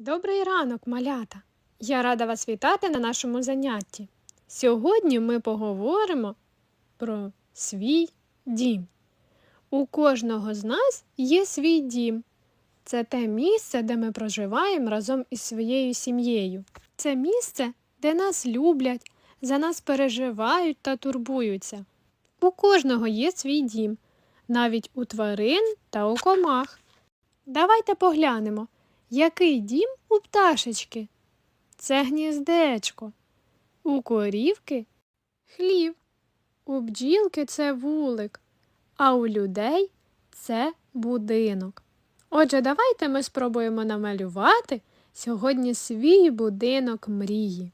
Добрий ранок, малята! Я рада вас вітати на нашому занятті. Сьогодні ми поговоримо про свій дім. У кожного з нас є свій дім. Це те місце, де ми проживаємо разом із своєю сім'єю. Це місце, де нас люблять, за нас переживають та турбуються. У кожного є свій дім, навіть у тварин та у комах. Давайте поглянемо, який дім у пташечки? Це гніздечко. У корівки хлів. У бджілки це вулик, а у людей це будинок. Отже, давайте ми спробуємо намалювати сьогодні свій будинок мрії.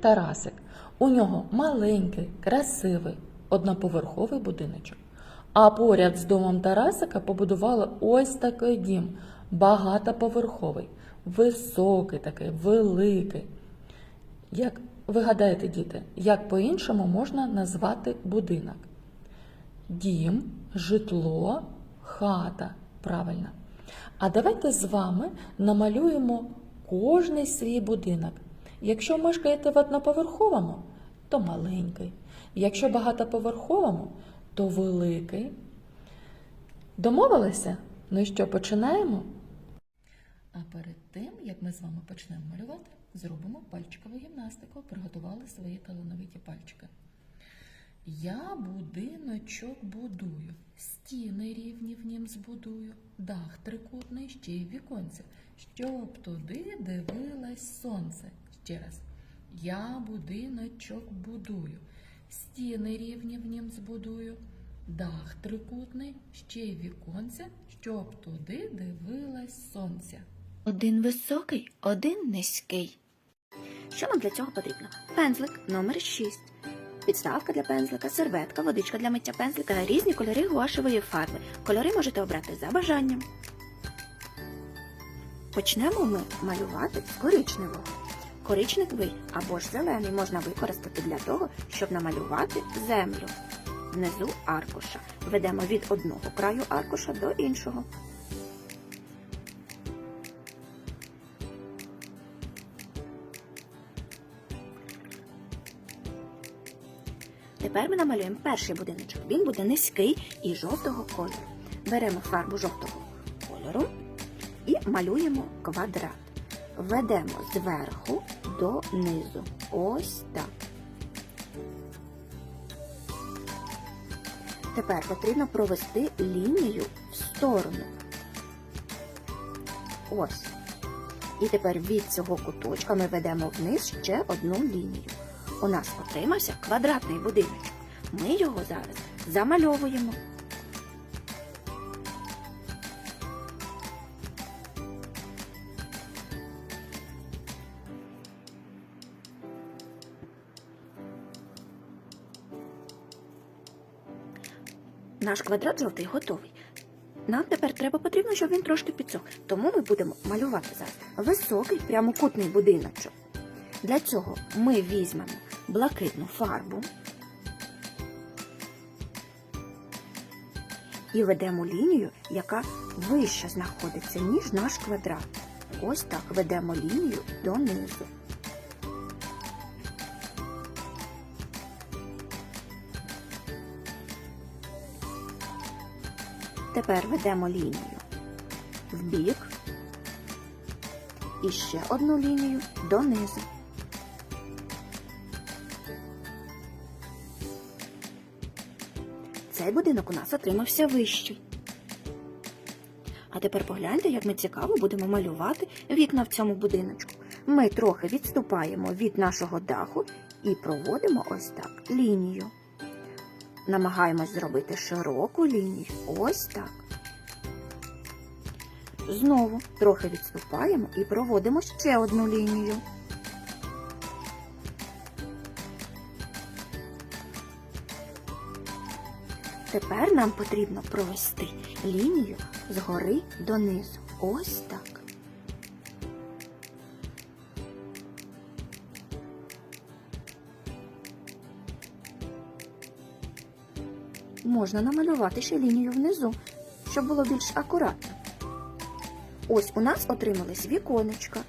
Тарасик. У нього маленький, красивий, одноповерховий будиночок. А поряд з домом Тарасика побудували ось такий дім, багатоповерховий, високий такий, великий. Як ви гадаєте, діти, як по-іншому можна назвати будинок? Дім, житло, хата. Правильно. А давайте з вами намалюємо кожний свій будинок. Якщо мешкаєте в одноповерховому, то маленький. Якщо багатоповерховому, то великий. Домовилися? Ну і що, починаємо? А перед тим, як ми з вами почнемо малювати, зробимо пальчикову гімнастику, приготували свої талановиті пальчики. Я будиночок будую, стіни рівні в нім збудую, дах трикутний, ще й віконце, щоб туди дивилось сонце. Ще раз. Я будиночок будую, стіни рівні в нім збудую, дах трикутний, ще й віконце, щоб туди дивилось сонце. Один високий, один низький. Що нам для цього потрібно? Пензлик номер 6. Підставка для пензлика, серветка, водичка для миття пензлика, різні кольори гуашевої фарби. Кольори можете обрати за бажанням. Почнемо ми малювати з коричневого. Коричневий або ж зелений можна використати для того, щоб намалювати землю. Внизу аркуша. Ведемо від одного краю аркуша до іншого. Тепер ми намалюємо перший будиночок. Він буде низький і жовтого кольору. Беремо фарбу жовтого кольору і малюємо квадрат. Ведемо зверху до низу. Ось так. Тепер потрібно провести лінію в сторону. Ось. І тепер від цього куточка ми ведемо вниз ще одну лінію. У нас отримався квадратний будиночок. Ми його зараз замальовуємо. Наш квадрат жовтий готовий. Нам тепер треба потрібно, щоб він трошки підсох. Тому ми будемо малювати зараз високий прямокутний будиночок. Для цього ми візьмемо блакитну фарбу і ведемо лінію, яка вище знаходиться, ніж наш квадрат. Ось так ведемо лінію донизу. Тепер ведемо лінію в бік і ще одну лінію донизу. Цей будинок у нас отримався вищий. А тепер погляньте, як ми цікаво будемо малювати вікна в цьому будиночку. Ми трохи відступаємо від нашого даху і проводимо ось так лінію. Намагаємось зробити широку лінію. Ось так. Знову трохи відступаємо і проводимо ще одну лінію. Тепер нам потрібно провести лінію згори донизу. Ось так. Можна намалювати ще лінію внизу, щоб було більш акуратно. Ось у нас отримались віконечка.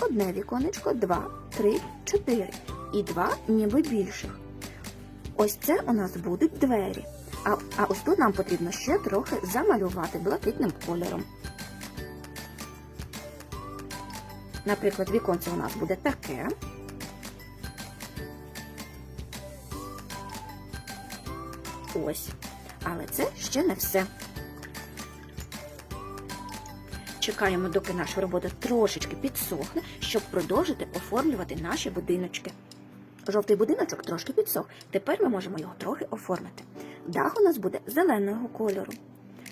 Одне віконечко, два, три, чотири. І два ніби більших. Ось це у нас будуть двері. А, а ось тут нам потрібно ще трохи замалювати блакитним кольором. Наприклад, віконце у нас буде таке. Ось. Але це ще не все. Чекаємо, доки наша робота трошечки підсохне, щоб продовжити оформлювати наші будиночки. Жовтий будиночок трошки підсох. Тепер ми можемо його трохи оформити. Дах у нас буде зеленого кольору.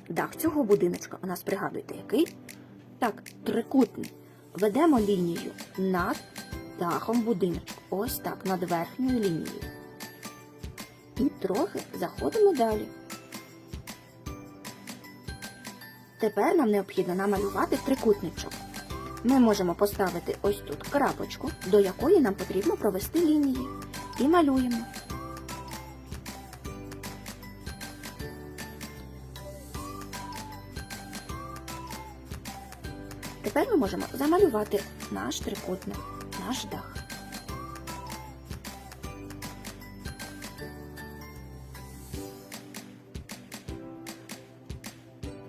Дах цього будиночка у нас пригадуєте, який? Так, трикутний. Ведемо лінію над дахом будиночку. Ось так, над верхньою лінією. І трохи заходимо далі. Тепер нам необхідно намалювати трикутничок. Ми можемо поставити ось тут крапочку, до якої нам потрібно провести лінії. І малюємо. Тепер ми можемо замалювати наш трикутник, наш дах.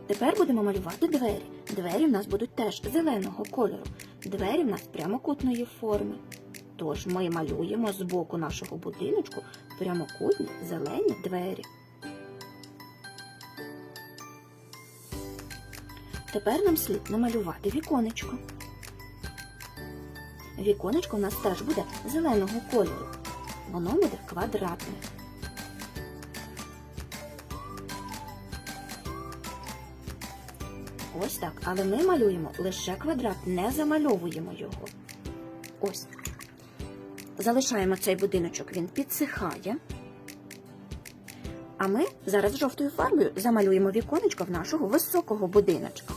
Тепер будемо малювати двері. Двері в нас будуть теж зеленого кольору. Двері в нас прямокутної форми. Тож ми малюємо з боку нашого будиночку прямокутні зелені двері. Тепер нам слід намалювати віконечко. Віконечко у нас теж буде зеленого кольору. Воно буде квадратне. Ось так. Але ми малюємо лише квадрат, не замальовуємо його. Ось. Залишаємо цей будиночок, він підсихає. А ми зараз жовтою фарбою замалюємо віконечко в нашого високого будиночка.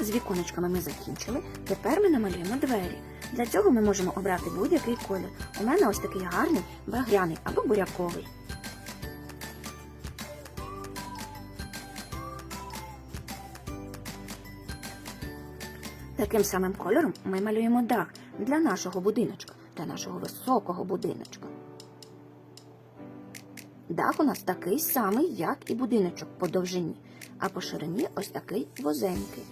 З віконечками ми закінчили. Тепер ми намалюємо двері. Для цього ми можемо обрати будь-який колір. У мене ось такий гарний, багряний або буряковий. Таким самим кольором ми малюємо дах для нашого будиночка, для нашого високого будиночка. Дах у нас такий самий, як і будиночок по довжині, а по ширині ось такий возенький.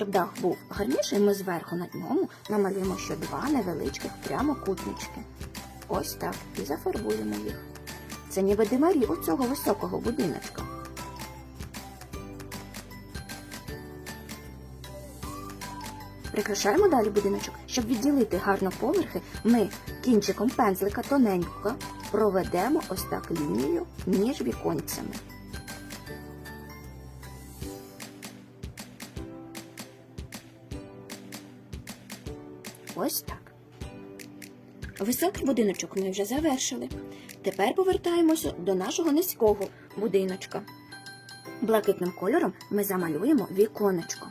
Щоб дах був гарніший, ми зверху на ньому намалюємо ще два невеличких прямокутнички. Ось так і зафарбуємо їх. Це ніби димарі у цього високого будиночка. Прикрашаємо далі будиночок. Щоб відділити гарно поверхи, ми кінчиком пензлика тоненько проведемо ось так лінію між віконцями. Ось так. Високий будиночок ми вже завершили. Тепер повертаємося до нашого низького будиночка. Блакитним кольором ми замалюємо віконечко.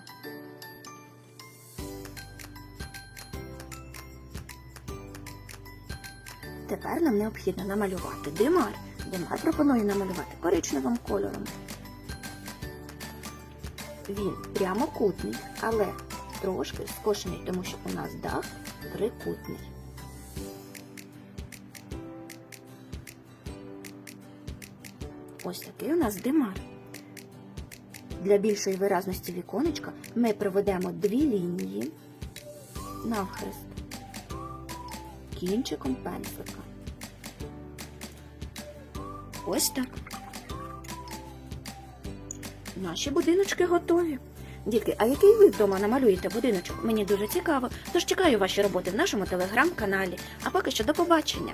Тепер нам необхідно намалювати димар. Димар пропоную намалювати коричневим кольором. Він прямокутний, але трошки скошений, тому що у нас дах трикутний. Ось такий у нас димар. Для більшої виразності віконечка ми проведемо дві лінії навхрест кінчиком пензлика. Ось так. Наші будиночки готові. Дітки, а який ви вдома намалюєте будиночок? Мені дуже цікаво. Тож чекаю ваші роботи в нашому телеграм-каналі. А поки що до побачення.